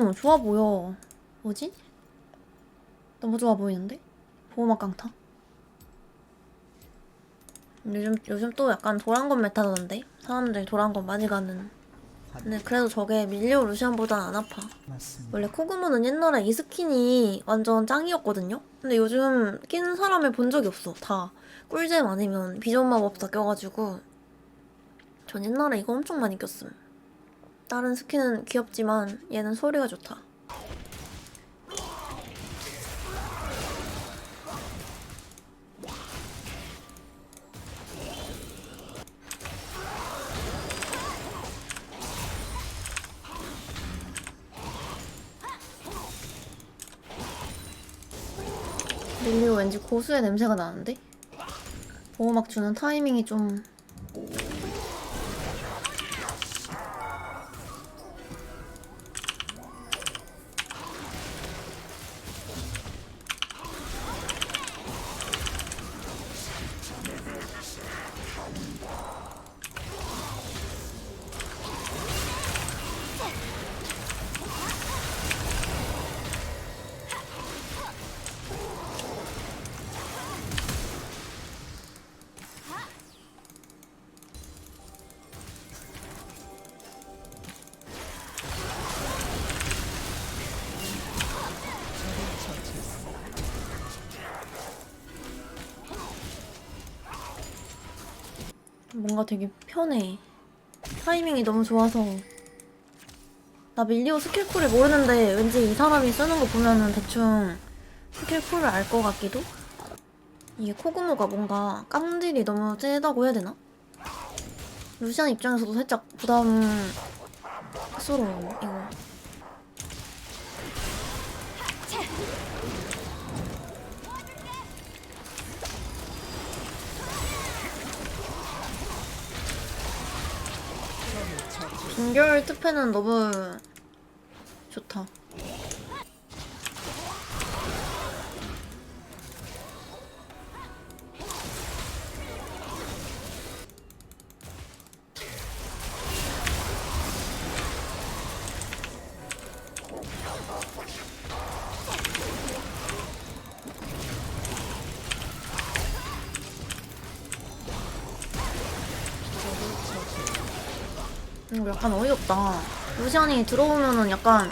너무 좋아 보여. 뭐지? 너무 좋아 보이는데? 보호막 강타? 요즘 요즘 또 약간 도란건 메타던데 사람들 도란건 많이 가는. 근데 그래도 저게 밀리오 루시안보단 안 아파. 맞습니다. 원래 코그모는 옛날에 이 스킨이 완전 짱이었거든요? 근데 요즘 끼는 사람을 본 적이 없어. 다 꿀잼 아니면 비전 마법사 껴가지고. 전 옛날에 이거 엄청 많이 꼈음. 다른 스킨은 귀엽지만 얘는 소리가 좋다. 밀리오 왠지 고수의 냄새가 나는데? 보호막 주는 타이밍이 좀 뭔가 되게 편해. 타이밍이 너무 좋아서. 나 밀리오 스킬쿨을 모르는데 왠지 이 사람이 쓰는 거 보면은 대충 스킬쿨을 알 것 같기도? 이게 코그모가 뭔가 깡질이 너무 세다고 해야 되나? 루시안 입장에서도 살짝 부담스러워, 이거. 빈결 특패는 너무 좋다. 이거 약간 어이없다. 루시안이 들어오면은 약간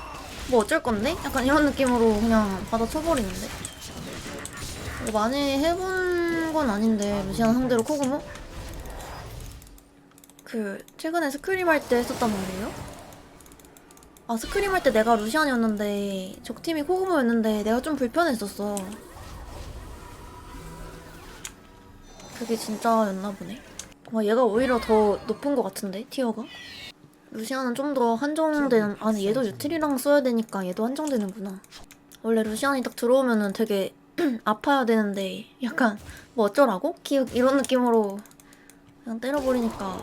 뭐 어쩔 건데? 약간 이런 느낌으로 그냥 받아 쳐버리는데. 이거 많이 해본 건 아닌데 루시안 상대로 코그모? 그 최근에 스크림 할 때 했었단 말이에요? 아 스크림 할 때 내가 루시안이었는데 적팀이 코그모였는데 내가 좀 불편했었어. 그게 진짜였나 보네. 와 얘가 오히려 더 높은 것 같은데 티어가? 루시안은 좀더 한정되는 아니 얘도 유틸이랑 써야 되니까 얘도 한정되는구나. 원래 루시안이 딱 들어오면은 되게 아파야 되는데 약간 뭐 어쩌라고? 기억 이런 느낌으로 그냥 때려버리니까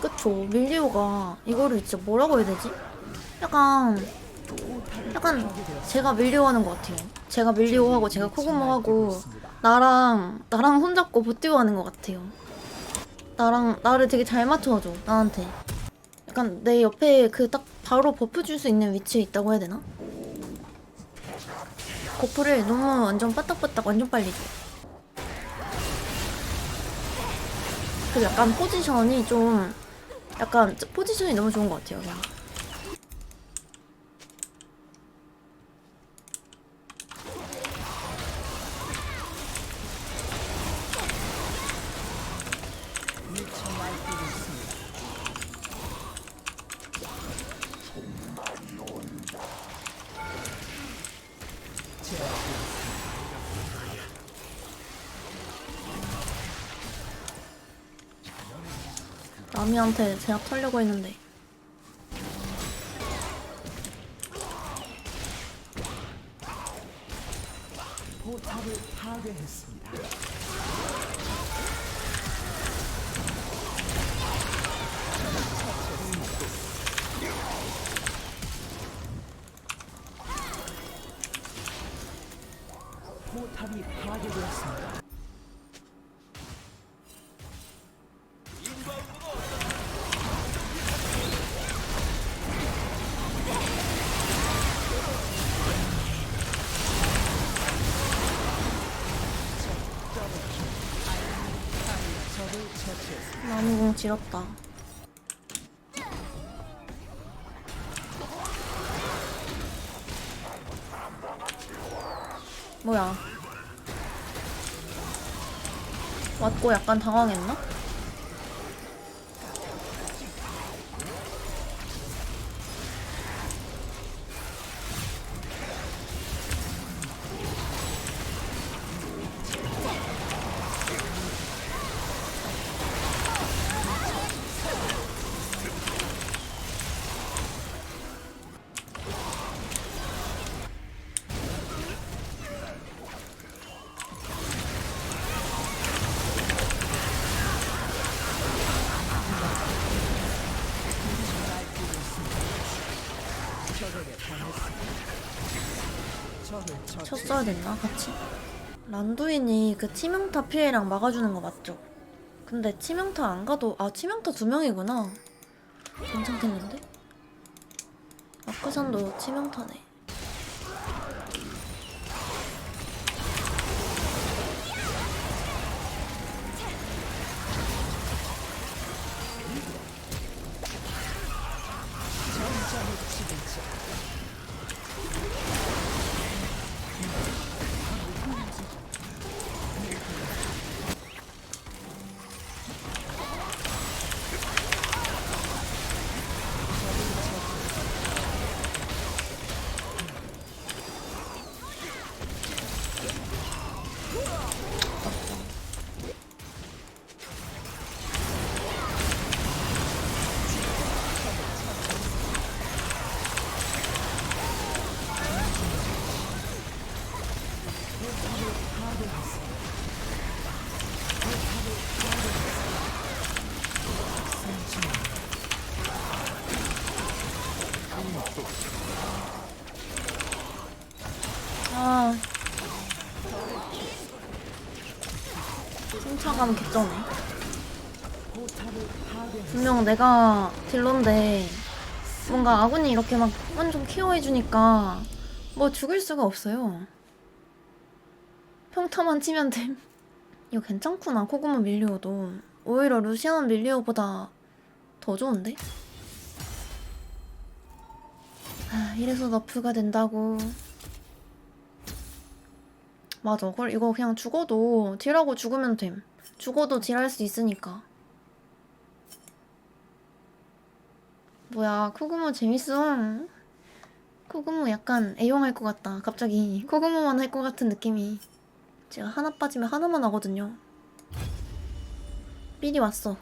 그쵸. 밀리오가 이거를 진짜 뭐라고 해야 되지? 약간 약간 제가 밀리오하는 것 같아요. 제가 밀리오하고 제가 코그모하고 나랑 나랑 손잡고 버티고 하는 것 같아요. 나랑 나를 되게 잘 맞춰줘 나한테. 약간 내 옆에 그 딱 바로 버프 줄 수 있는 위치에 있다고 해야 되나? 버프를 너무 완전 빠딱빠딱 완전 빨리 줘 그 약간 포지션이 좀 약간 포지션이 너무 좋은 것 같아요. 그냥. 아미한테 제가 털려고 했는데 포탑을 파괴했습니다. 지렸다. 뭐야? 맞고 약간 당황했나? 쳤어야 됐나 같이? 란두인이 그 치명타 피해랑 막아주는 거 맞죠? 근데 치명타 안 가도 아 치명타 두 명이구나. 괜찮겠는데? 아크산도 치명타네. 승차감 개쩌네. 분명 내가 딜러인데 뭔가 아군이 이렇게 막 완전 케어해주니까 뭐 죽을 수가 없어요. 평타만 치면 됨. 이거 괜찮구나. 코그마 밀리오도. 오히려 루시안 밀리오보다 더 좋은데? 아, 이래서 너프가 된다고. 맞아. 그걸 이거 그냥 죽어도 딜하고 죽으면 됨. 죽어도 딜할 수 있으니까. 뭐야, 코그모 재밌어. 코그모 약간 애용할 것 같다. 갑자기 코그모만 할 것 같은 느낌이. 제가 하나 빠지면 하나만 하거든요. 삘이 왔어.